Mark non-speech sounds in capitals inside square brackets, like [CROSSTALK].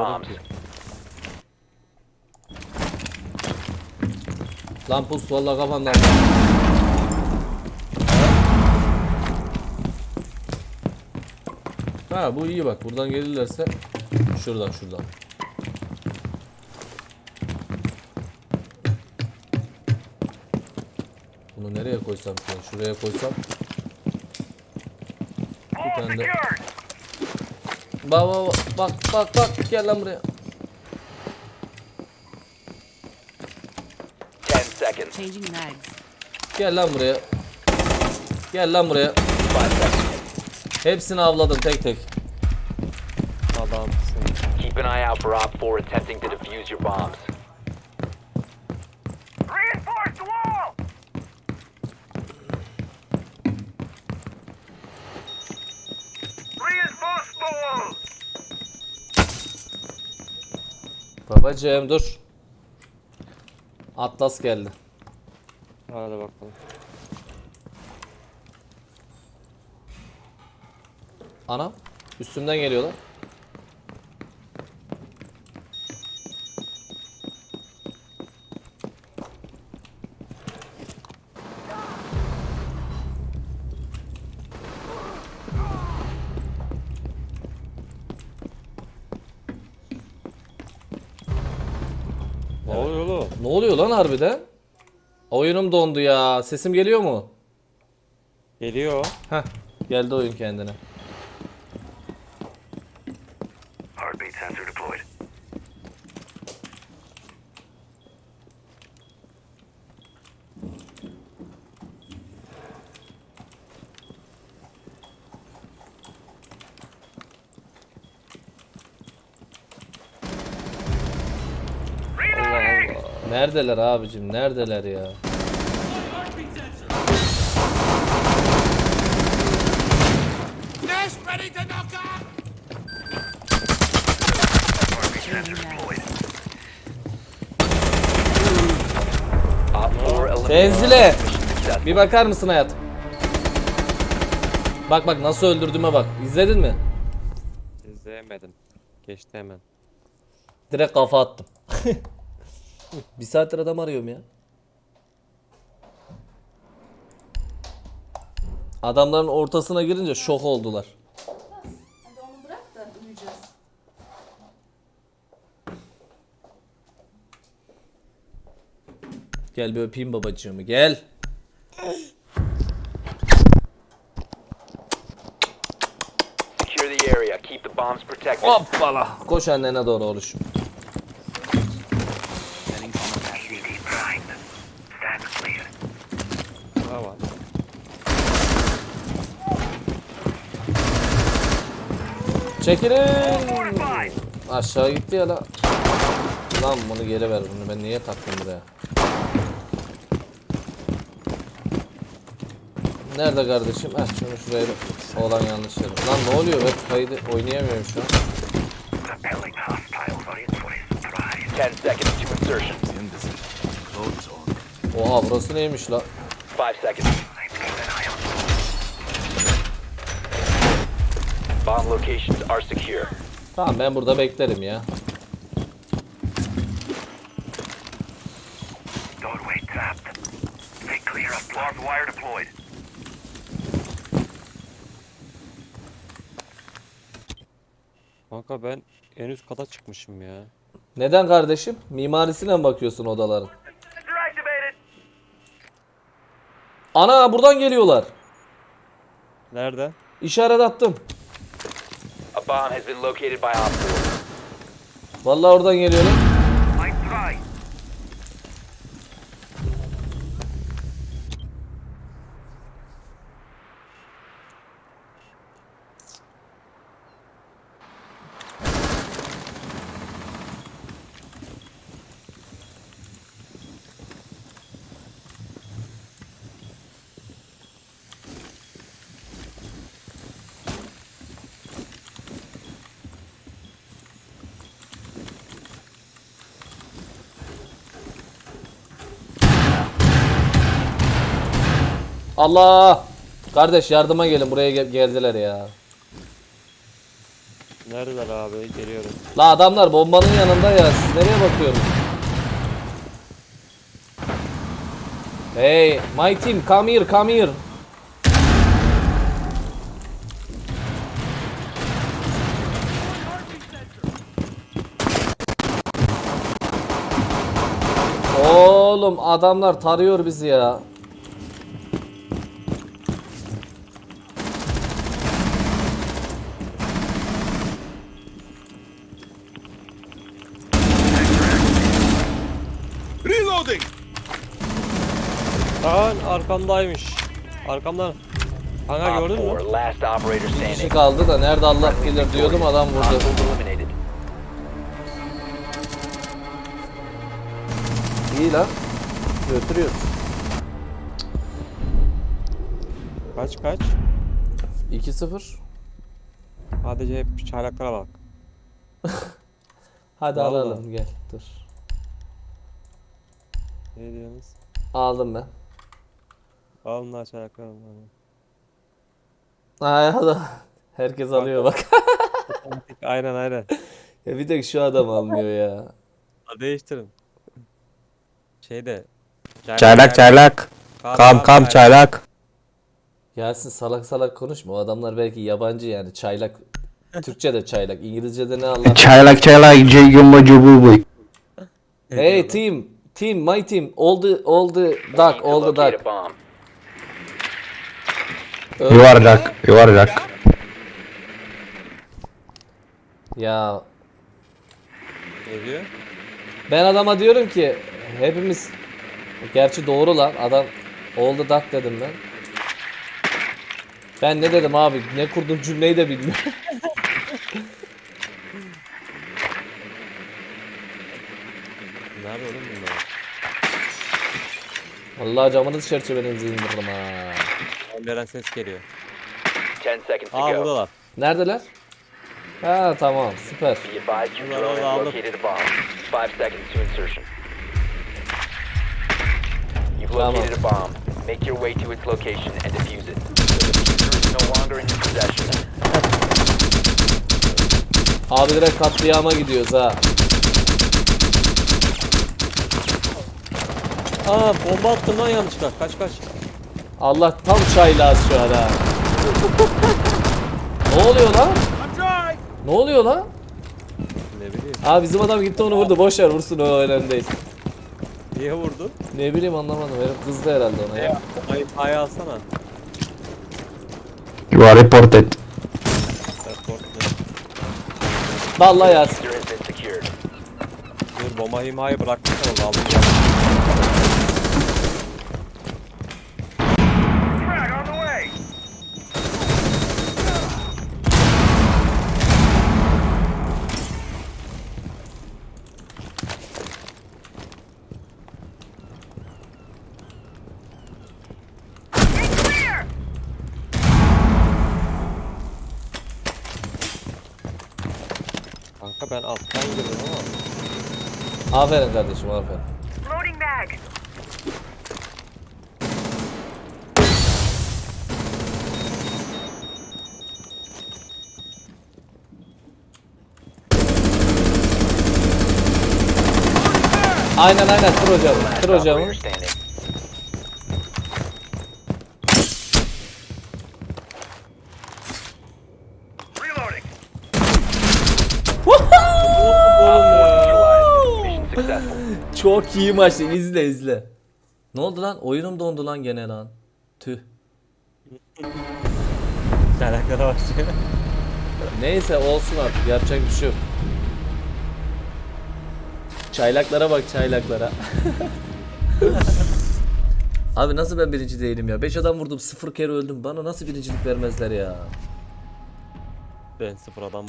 bombs. Lan pus valla kafandan. Ha bu iyi bak buradan gelirlerse şuradan şuradan. Bunu nereye koysam ki? Şuraya koysam. Bir tane de. Bak bak bak bak bak gel lan buraya. 10 seconds. Changing mags. Gel lan buraya. Gel lan buraya. 5 seconds. Hepsini avladım tek tek. Adamsın. Keep an eye out for Op 4 attempting to defuse your bombs. Babacığım dur. Atlas geldi. Hadi bakalım. Anam. Üstümden geliyorlar. Ne oluyor oğlum? Ne oluyor lan harbiden? Oyunum dondu ya. Sesim geliyor mu? Geliyor. Heh. Geldi oyun kendine. Heartbeat sensor deployed. Allah Allah. Neredeler abicim? Neredeler ya? Changing mags. Op 4 eliminated. Tenzile. Bir bakar mısın hayat? Bak bak nasıl öldürdüğüme bak. İzledin mi? İzleyemedim. Geçti hemen. Direkt kafa attım. [LAUGHS] bir saattir adam arıyorum ya. Adamların ortasına girince şok oldular. Hadi onu bırak da uyuyacağız. Gel bir öpeyim babacığımı gel. Secure the area. Keep the bombs protected. Hoppala. Koş annene doğru oruç. Çekilin. Aşağı gitti ya la. Lan bunu geri ver bunu ben niye taktım buraya? Nerede kardeşim? Heh şunu şuraya bir oğlan yanlış yere. Lan ne oluyor? Ben kaydı oynayamıyorum şu an. Repelling hostiles are in for a surprise. 10 seconds to insertion. Oha burası neymiş la? 5 seconds. Let's keep an eye on Bomb locations are secure. Tamam ben burada beklerim ya. doorway trapped. Stay clear of barbed wire deployed. Kanka ben en üst kata çıkmışım ya. Neden kardeşim? Mimarisine mi bakıyorsun odaların? Ana buradan geliyorlar. Nerede? İşaret attım. Bomb has been located by Op 4. Vallahi oradan geliyorlar. Line dry. Allah! Kardeş yardıma gelin buraya gel- geldiler ya. Neredeler abi? Geliyorum. La adamlar bombanın yanında ya. Siz nereye bakıyorsunuz? Hey, my team, come here, come here. Oğlum adamlar tarıyor bizi ya. Arkamdaymış. Arkamdan. Kanka Op gördün 4, mü? last operator Bir kişi standing. kaldı da nerede Allah bilir diyordum adam vurdu. Hostiles eliminated. İyi lan. Götürüyoruz. Kaç kaç? 2-0. Sadece hep çaylaklara bak. [LAUGHS] Hadi Vallahi. alalım gel dur. Ne diyorsunuz? Aldım ben. Alın çaylaklara bak. Ay hadi. Herkes alıyor bak. [LAUGHS] [LAUGHS] aynen aynen. ya bir tek şu adam almıyor ya. Ha, Değiştirin. Şeyde. Çaylak çaylak. Kam kam çaylak. Yasin salak salak konuşma. O adamlar belki yabancı yani çaylak. Türkçe de çaylak. İngilizce de ne Allah. Çaylak çaylak ceyumma cububu. hey team. Team my team. All the all the duck. All the duck. Yuvarlak yuvarlak. Ya Ne diyor? ben adama diyorum ki hepimiz gerçi doğru lan adam the duck dedim ben. Ben ne dedim abi? Ne kurdum cümleyi de bilmiyorum. Nerede oğlum bunlar? Allah camınızı çerçevelerinizi indiririm ha. Önden ses geliyor. 10 seconds to Aa go. buradalar. Neredeler? Ha tamam süper. Be advised your drone has aldım. located a bomb. 5 seconds to insertion. You've Tamam. located a bomb. Make your way to its location and defuse it. The diffuser is no longer in your possession. Abi direkt katliama gidiyoruz ha. Aa bomba attım lan yanlışlıkla. Kaç kaç. Allah tam çaylağız şu an ha. ne oluyor lan? Ne oluyor lan? Ne bileyim. Aa bizim adam gitti onu vurdu. Boş ver vursun o önemli değil. Niye vurdun? Ne bileyim anlamadım. Herif kızdı herhalde ona ya. Bombayı A'ya alsana. You are reported. Vallahi secured. Dur bomba himayı bıraktım aldım. Frag on the way! Clear! Kanka ben alttan girdim ama. Aferin kardeşim aferin. Loading mag! Aynen aynen kır hocamı. Last Kır hocamı. Çok iyi maçtı. İzle izle. Ne oldu lan? Oyunum dondu lan gene lan. Tüh. Çaylaklara başlıyor. Neyse olsun artık yapacak bir şey yok. Çaylaklara bak çaylaklara. [LAUGHS] Abi nasıl ben birinci değilim ya? 5 adam vurdum 0 kere öldüm. Bana nasıl birincilik vermezler ya? Ben sıfır adam